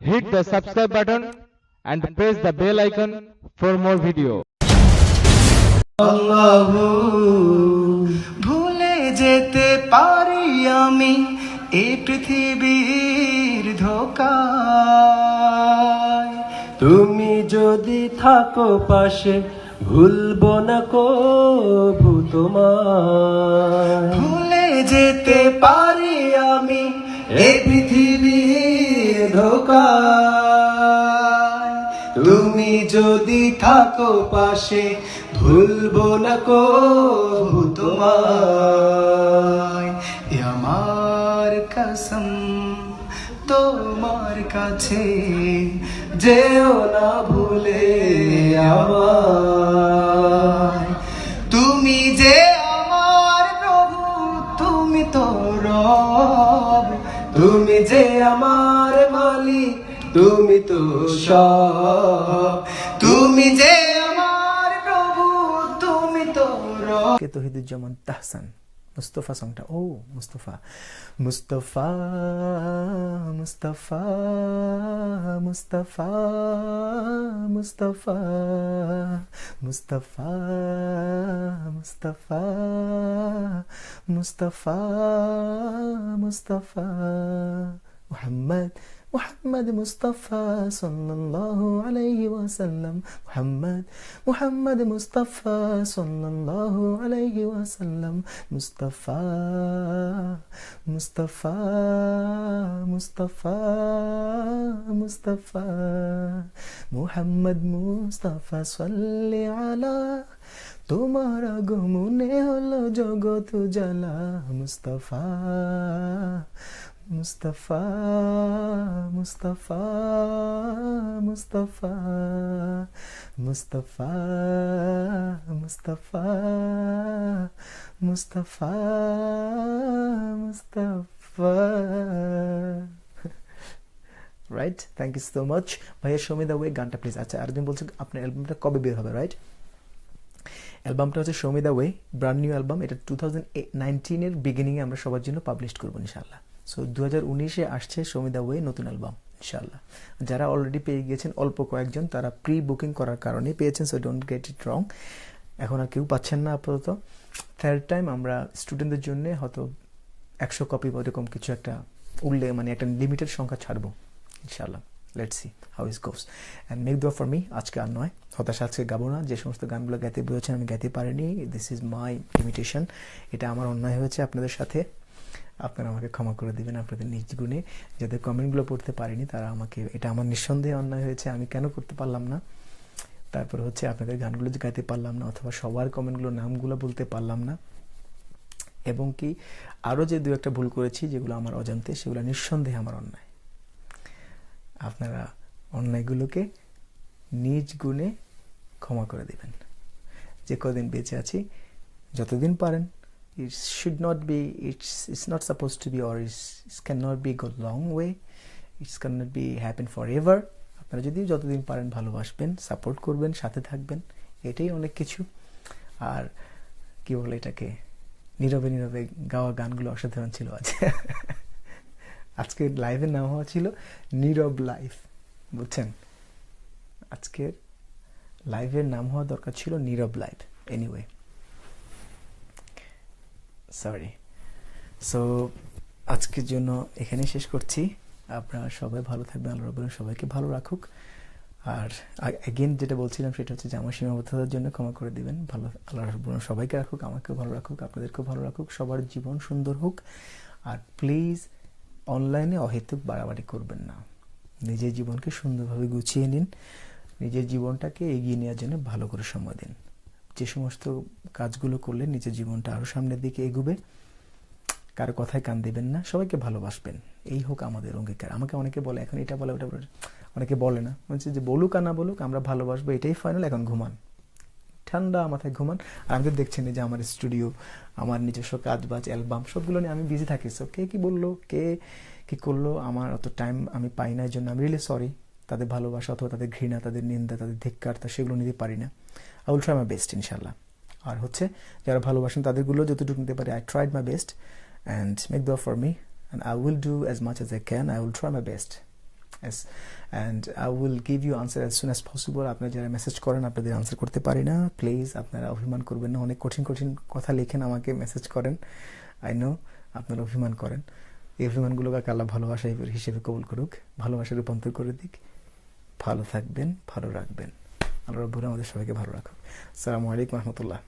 hit the subscribe button and press the bell icon for more video. ভুলে যেতে পারি আমি এই পৃথিবীর ধোকায় তুমি যদি থাকো পাশে ভুলবো না কবু তোমার ভুলে যেতে পারি আমি এই পৃথিবীর তুমি যদি থাকো পাশে, ভুলবো না কো তোমায়। আমার কসম, তোমার কাছে যেও না ভুলে আমার তুমি যে আমার প্রভু, তুমি তো রব। তুমি যে আমার তুমি তো সব। তুমি যে আমার প্রভু, তুমি তো কে তহিদুজ্জামান তাহসান? মুস্তফা সংটা ও, মুস্তফা। মুস্তফা মুস্তফা মুস্তফা মুস্তফা মুস্তফা মুস্তফা মুস্তফা মুস্তফা। মুহাম্মদ محمد مصطفى صلى الله عليه وسلم محمد محمد مصطفى صلى الله عليه وسلم مصطفى مصطفى مصطفى مصطفى محمد مصطفى صل على তোমার আগমনে হলো জগৎ জ্বালা Mustafa Mustafa Mustafa Mustafa Mustafa Mustafa Mustafa Mustafa right thank you so much ভাইয়া সৌমিদা ওয়ে গানটা প্লিজ আচ্ছা আরেকজন বলছে আপনার অ্যালবামটা কবে বের হবে রাইট অ্যালবামটা হচ্ছে সৌমিদা ওয়ে ব্র্যান্ড নিউ অ্যালবাম এটা টু থাউজেন্ড নাইনটিনের বিগিনিংয়ে আমরা সবার জন্য পাবলিশ করব ইনশাল্লাহ সো দু হাজার উনিশে আসছে সৌমিদা ওয়ে নতুন অ্যালবাম ইনশাল্লাহ যারা অলরেডি পেয়ে গিয়েছেন অল্প কয়েকজন, তারা প্রি বুকিং করার কারণে পেয়েছেন so don't get it wrong এখন আর কেউ পাচ্ছেন না আপাতত। থার্ড টাইম আমরা স্টুডেন্টদের জন্য হয়তো একশো কপি বা এরকম কিছু একটা উল্লেখ মানে একটা লিমিটেড সংখ্যা ছাড়বো ইনশাল্লাহ let's see how is goes and make দোয়া ফর মি আজকে আর নয়। হতাশা আজকে গাবো না, যে সমস্ত গানগুলো গাইতে বলেছেন আমি গাইতে পারিনি। দিস ইজ মাই লিমিটেশন এটা আমার অন্যায় হয়েছে আপনাদের সাথে। আপনারা আমাকে ক্ষমা করে দিবেন আপনাদের নিজ গুণে। যাদের কমেন্টগুলো পড়তে পারিনি, তারা আমাকে, এটা আমার নিঃসন্দেহে অন্যায় হয়েছে, আমি কেন করতে পারলাম না? তারপর হচ্ছে আপনাদের গানগুলো গাইতে পারলাম না, অথবা সবার কমেন্টগুলো নামগুলো বলতে পারলাম না। এবং কি আরও যে দু একটা ভুল করেছি, যেগুলো আমার অজান্তে, সেগুলো নিঃসন্দেহে আমার অন্যায়। আপনারা অন্যায়গুলোকে নিজ গুণে ক্ষমা করে দেবেন। যে কদিন বেঁচে আছি, যতদিন পারেন। It should not be it's it's not supposed to be or it's, it cannot be go long way. It's cannot be happen forever. আপনারা যদি যতদিন পারেন ভালোবাসবেন সাপোর্ট করবেন সাথে থাকবেন এটাই অনেক কিছু। আর কি বলে এটাকে? নীরবে নীরবে গাওয়া গানগুলো অসাধারণ ছিল আজ। আজকে লাইভের নাম হওয়া ছিল। নীরব লাইফ বুঝছেন? আজকের লাইভের নাম হওয়া দরকার ছিল Nirab live anyway sorry so আজকের জন্য এখানে শেষ করছি। আপনারা সবাই ভালো থাকবেন আল্লাহ রবুল্লাহ সবাইকে ভালো রাখুক। আর এগেন যেটা বলছিলাম সেটা হচ্ছে যে আমার সীমাবদ্ধতার জন্য ক্ষমা করে দিবেন। ভালো আল্লাহ রবুল্লাহ সবাইকে রাখুক, আমাকেও ভালো রাখুক, আপনাদেরকেও ভালো রাখুক, সবার জীবন সুন্দর হোক। আর প্লিজ অনলাইনে অহেতুক বাড়াবাড়ি করবেন না। নিজের জীবনকে সুন্দরভাবে গুছিয়ে নিন। নিজের জীবনটাকে এগিয়ে নেওয়ার জন্য ভালো করে সময় দিন। যে সমস্ত কাজগুলো করলে নিজের জীবনটা আরও সামনের দিকে এগুবে। কারও কথায় কান দেবেন না, সবাইকে ভালোবাসবেন। এই হোক আমাদের অঙ্গীকার। আমাকে অনেকে বলে, এখন এটা বলে, ওটা বলে। অনেকে বলে না। বলছে যে, বলুক আর না বলুক, আমরা ভালোবাসবো, এটাই ফাইনাল এখন ঘুমান। ঠান্ডা মাথায় ঘুমান। আর আমি তো দেখছেন যে আমার স্টুডিও আমার নিজস্ব কাজ বাজ অ্যালবাম সবগুলো নিয়ে আমি বিজি থাকি। সো কে কি বলল, কে কি করল, আমার অত টাইম আমি পাই না এই জন্য আমি রিয়েলি সরি তাদের ভালোবাসা অথবা তাদের ঘৃণা, তাদের নিন্দা, তাদের ধিক্কার তা সেগুলো নিতে পারি না। I will try my best ইনশাল্লাহ আর হচ্ছে, যারা ভালোবাসেন তাদেরগুলো যতটুকু নিতে পারি I tried my best and make দোয়া for me and I will do as much as I can I will try my best as and I will give you answer as soon as possible আপনারা যারা message করেন, আপনাদের answer করতে পারি না। Please আপনারা অভিমান করবেন না। অনেক কঠিন কঠিন কথা লিখেন, আমাকে মেসেজ করেন। আই নো আপনারা অভিমান করেন। এই অভিমানগুলোকে আল্লাহ ভালোবাসা হিসেবে কবুল করুক, ভালোবাসা রূপান্তর করে দিক। ভালো থাকবেন, ভালো রাখবেন। আল্লাহ রব্বুর আমাদের সবাইকে ভালো রাখুক। সালামু আলাইকুম রহমতুল্লাহ।